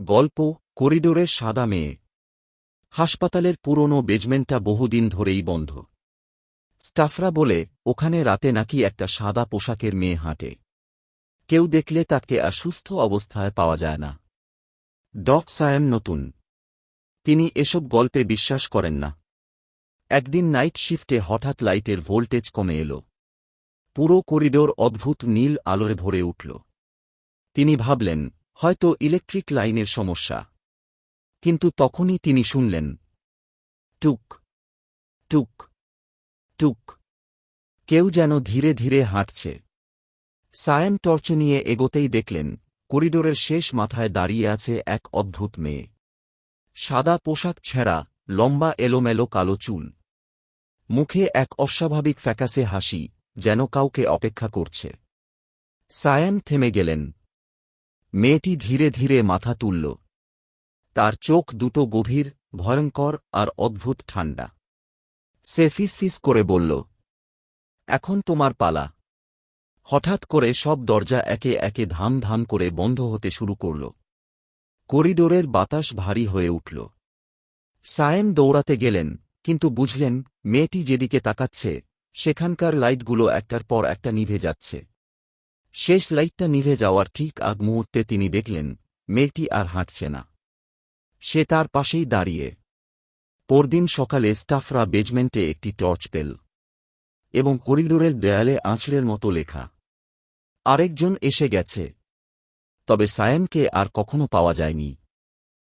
গল্প করিডোরের সাদা মেয়ে হাসপাতালের পুরনো বেজমেন্টটা বহুদিন ধরেই বন্ধ। স্টাফরা বলে, ওখানে রাতে নাকি একটা সাদা পোশাকের মেয়ে হাঁটে। কেউ দেখলে তাকে আর সুস্থ অবস্থায় পাওয়া যায় না। ডক সায়াম নতুন। তিনি এসব গল্পে বিশ্বাস করেন না। একদিন নাইট শিফটে হঠাৎ লাইটের ভোল্টেজ কমে এল। পুরো করিডোর অদ্ভুত নীল আলোরে ভরে উঠল। তিনি ভাবলেন হয়তো ইলেকট্রিক লাইনের সমস্যা। কিন্তু তখনই তিনি শুনলেন, টুক টুক টুক। কেউ যেন ধীরে ধীরে হাঁটছে। সায়েম টর্চ নিয়ে এগোতেই দেখলেন, করিডোরের শেষ মাথায় দাঁড়িয়ে আছে এক অদ্ভুত মেয়ে। সাদা পোশাক ছেঁড়া, লম্বা এলোমেলো কালো চুল। মুখে এক অস্বাভাবিক ফ্যাকাসে হাসি, যেন কাউকে অপেক্ষা করছে। সায়াম থেমে গেলেন। মেয়েটি ধীরে ধীরে মাথা তুলল। তার চোখ দুটো গভীর, ভয়ঙ্কর আর অদ্ভুত ঠান্ডা। সে ফিসফিস করে বলল, এখন তোমার পালা। হঠাৎ করে সব দরজা একে একে ধাম ধাম করে বন্ধ হতে শুরু করল। করিডোরের বাতাস ভারী হয়ে উঠল। সায়েম দৌড়াতে গেলেন, কিন্তু বুঝলেন, মেয়েটি যেদিকে তাকাচ্ছে, সেখানকার লাইটগুলো একটার পর একটা নিভে যাচ্ছে। শেষ লাইটটা নিভে যাওয়ার ঠিক আগ মুহূর্তে তিনি দেখলেন, মেয়েটি আর হাঁটছে না। সে তার পাশেই দাঁড়িয়ে। পরদিন সকালে স্টাফরা বেজমেন্টে একটি টর্চ পেল এবং করিডোরের দেয়ালে আঁচড়ের মতো লেখা, আরেকজন এসে গেছে। তবে সায়েমকে আর কখনো পাওয়া যায়নি।